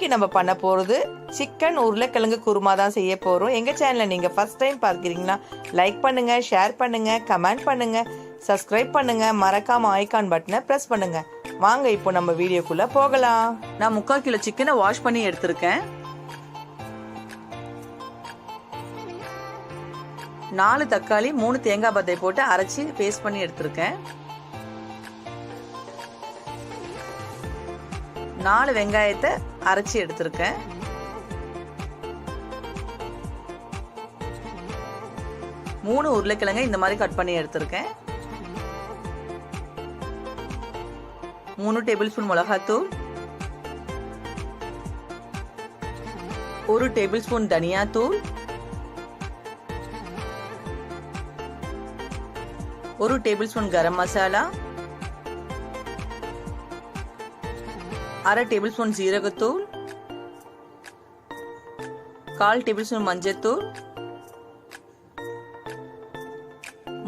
இன்னைக்கு நம்ம பண்ண போகிறது சிக்கன் உருளைக்கிழங்கு குருமா தான் செய்ய போகிறோம் எங்கள் சேனலில் நீங்கள் ஃபஸ்ட் டைம் பார்க்குறீங்கன்னா லைக் பண்ணுங்கள் ஷேர் பண்ணுங்கள் கமெண்ட் பண்ணுங்கள் சப்ஸ்கிரைப் பண்ணுங்கள் மறக்காமல் ஐகான் பட்டனை ப்ரெஸ் பண்ணுங்கள் வாங்க இப்போ நம்ம வீடியோக்குள்ளே போகலாம். நான் முக்கால் கிலோ சிக்கனை வாஷ் பண்ணி எடுத்திருக்கேன். நாலு தக்காளி மூணு தேங்காய் பத்தை போட்டு அரைச்சி பேஸ்ட் பண்ணி எடுத்திருக்கேன். நாலு வெங்காயத்தை அரைச்சி எடுத்திருக்கேன். மூணு உருளைக்கிழங்கை இந்த மாதிரி கட் பண்ணி எடுத்திருக்கேன். மூணு டேபிள் ஸ்பூன் மிளகாத்தூள். ஒரு டேபிள் ஸ்பூன் தனியாத்தூள். ஒரு டேபிள் ஸ்பூன் கரம் மசாலா. அரை டேபிள் ஸ்பூன் ஜீரகத்தூள் கால் டேபிள் ஸ்பூன் மஞ்சத்தூள்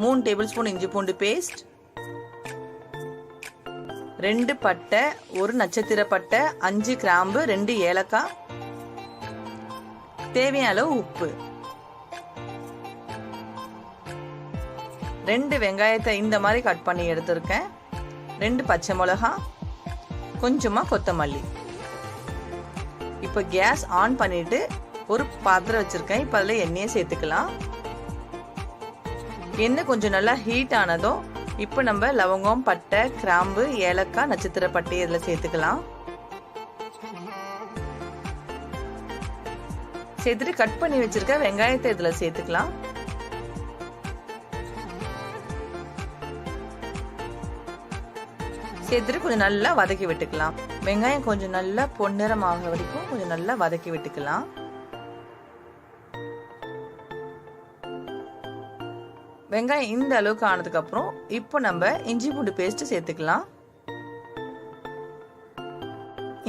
மூணு டேபிள் ஸ்பூன் இஞ்சி பூண்டு பேஸ்ட் ரெண்டு பட்டை ஒரு நட்சத்திர பட்டை அஞ்சு கிராம்பு ரெண்டு ஏலக்காய் தேவையான அளவு உப்பு ரெண்டு வெங்காயத்தை இந்த மாதிரி கட் பண்ணி எடுத்திருக்கேன். ரெண்டு பச்சை மிளகா கொஞ்சமாக கொத்தமல்லி. இப்போ கேஸ் ஆன் பண்ணிட்டு ஒரு பாத்திரம் வச்சுருக்கேன். இப்போ அதில் எண்ணெயை சேர்த்துக்கலாம். எண்ணெய் கொஞ்சம் நல்லா ஹீட் ஆனதும் இப்போ நம்ம லவங்கம் பட்டை கிராம்பு ஏலக்காய் நட்சத்திர பட்டை இதில் சேர்த்துக்கலாம். சேர்த்துட்டு கட் பண்ணி வச்சிருக்க வெங்காயத்தை இதில் சேர்த்துக்கலாம். சேர்த்துட்டு கொஞ்சம் நல்லா வதக்கி விட்டுக்கலாம். வெங்காயம் கொஞ்சம் நல்லா பொன்னிறம் ஆகிற வரைக்கும் கொஞ்சம் நல்லா வதக்கி விட்டுக்கலாம். வெங்காயம் இந்த அளவுக்கு ஆனதுக்கு அப்புறம் இப்போ நம்ம இஞ்சி பூண்டு பேஸ்ட் சேர்த்துக்கலாம்.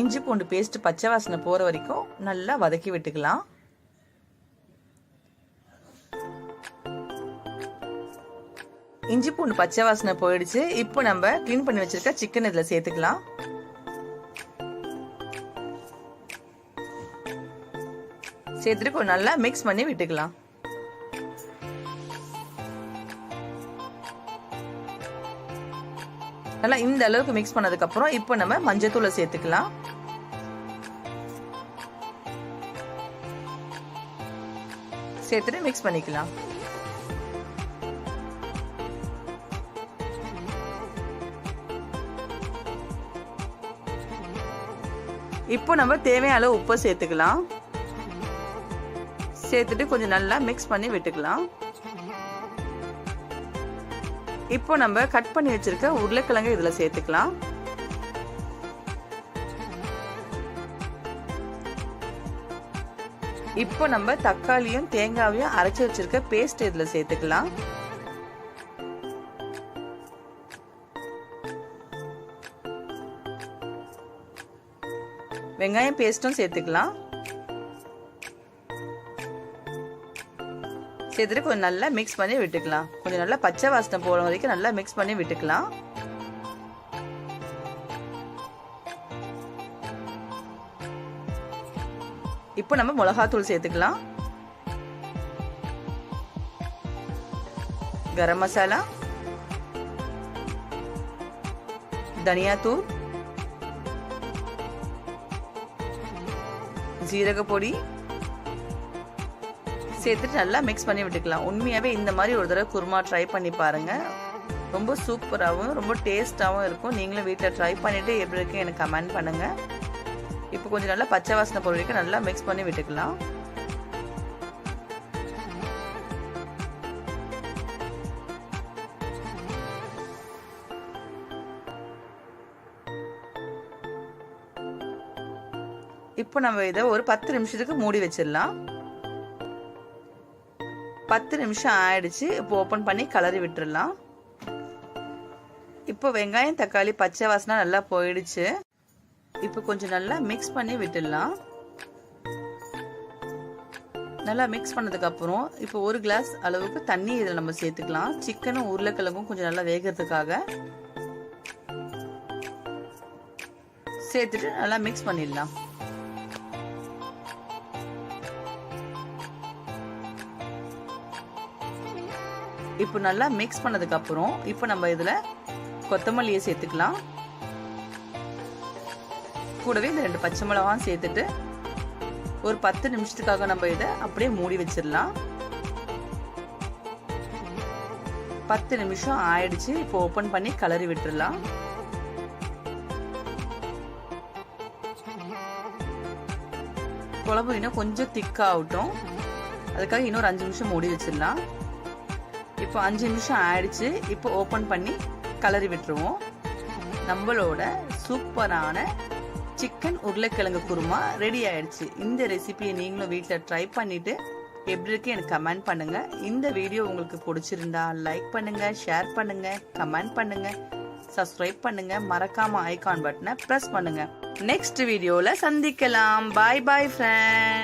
இஞ்சி பூண்டு பேஸ்ட் பச்சை வாசனை போற வரைக்கும் நல்லா வதக்கி விட்டுக்கலாம். இஞ்சி பூண்டு பச்சை வாசனை போயிடுச்சு. இப்போ நம்ம க்ளீன் பண்ணி வச்சிருக்க சிக்கன் இதில் சேர்த்துக்கலாம். சேர்த்துட்டு கொஞ்சம் நல்லா மிக்ஸ் பண்ணி விட்டுக்கலாம். நல்லா இந்த அளவுக்கு மிக்ஸ் பண்ணதுக்கு அப்புறம் இப்போ நம்ம மஞ்சத்தூளை சேர்த்துக்கலாம். சேர்த்துட்டு மிக்ஸ் பண்ணிக்கலாம். இப்போ நம்ம தேவையான அளவு உப்பு சேர்த்துக்கலாம். சேர்த்துட்டு கொஞ்சம் நல்லா மிக்ஸ் பண்ணி விட்டுக்கலாம். இப்போ நம்ம கட் பண்ணி வச்சிருக்க உருளைக்கிழங்கு இதுல சேர்த்துக்கலாம். இப்போ நம்ம தக்காளியும் தேங்காவையும் அரைச்சி வச்சிருக்க பேஸ்ட் இதுல சேர்த்துக்கலாம். வெங்காயம் பேஸ்ட்டும் சேர்த்துக்கலாம். சேர்த்துட்டு கொஞ்சம் நல்லா மிக்ஸ் பண்ணி விட்டுக்கலாம். கொஞ்சம் நல்லா பச்சை வாசனை போகிற வரைக்கும் நல்லா மிக்ஸ் பண்ணி விட்டுக்கலாம். இப்போ நம்ம மிளகாத்தூள் சேர்த்துக்கலாம். கரம் மசாலா தனியாத்தூள் ஜீரக பொடி சேர்த்துட்டு நல்லா மிக்ஸ் பண்ணி விட்டுக்கலாம். உண்மையாகவே இந்த மாதிரி ஒரு தடவை குருமா ட்ரை பண்ணி பாருங்கள் ரொம்ப சூப்பராகவும் ரொம்ப டேஸ்ட்டாகவும் இருக்கும். நீங்களும் வீட்டில் ட்ரை பண்ணிவிட்டு எப்படி இருக்கு எனக்கு கமெண்ட் பண்ணுங்கள் இப்போ கொஞ்சம் நல்லா பச்சை வாசனை பொருளுக்கு வரைக்கும் நல்லா மிக்ஸ் பண்ணி விட்டுக்கலாம். இப்போ நம்ம இதை ஒரு பத்து நிமிஷத்துக்கு மூடி வச்சிடலாம். பத்து நிமிஷம் ஆயிடுச்சு. இப்போ ஓப்பன் பண்ணி கலரி விட்டுடலாம் இப்போ வெங்காயம் தக்காளி பச்சை வாசனை நல்லா போயிடுச்சு. இப்போ கொஞ்சம் நல்லா மிக்ஸ் பண்ணி விட்டுடலாம். நல்லா மிக்ஸ் பண்ணதுக்கப்புறம் இப்போ ஒரு கிளாஸ் அளவுக்கு தண்ணி இதில் நம்ம சேர்த்துக்கலாம். சிக்கனும் உருளைக்கிழங்கும் கொஞ்சம் நல்லா வேகிறதுக்காக சேர்த்துட்டு நல்லா மிக்ஸ் பண்ணிடலாம். இப்போ நல்லா மிக்ஸ் பண்ணதுக்கு அப்புறம் இப்போ நம்ம இதில் கொத்தமல்லியை சேர்த்துக்கலாம். கூடவே இந்த ரெண்டு பச்சை மிளகாவும் சேர்த்துட்டு ஒரு பத்து நிமிஷத்துக்காக நம்ம இதை அப்படியே மூடி வச்சிடலாம். பத்து நிமிஷம் ஆயிடுச்சு. இப்போ ஓப்பன் பண்ணி கலரி விட்டுறலாம் குழம்பு இன்னும் கொஞ்சம் திக்காகட்டும் அதுக்காக இன்னொரு அஞ்சு நிமிஷம் மூடி வச்சிடலாம். இப்போ அஞ்சு நிமிஷம் ஆயிடுச்சு. இப்போ ஓப்பன் பண்ணி கலரி விட்டுருவோம். நம்மளோட சூப்பரான சிக்கன் உருளைக்கிழங்கு குருமா ரெடி ஆயிடுச்சு. இந்த ரெசிபியை நீங்களும் வீட்டில் ட்ரை பண்ணிட்டு எப்படி இருக்கு எனக்கு கமெண்ட் பண்ணுங்க. இந்த வீடியோ உங்களுக்கு பிடிச்சிருந்தா லைக் பண்ணுங்க ஷேர் பண்ணுங்க கமெண்ட் பண்ணுங்க சப்ஸ்கிரைப் பண்ணுங்க. மறக்காம ஐகான் பட்டனை பிரஸ் பண்ணுங்க. நெக்ஸ்ட் வீடியோல சந்திக்கலாம். பாய் பாய் ஃப்ரெண்ட்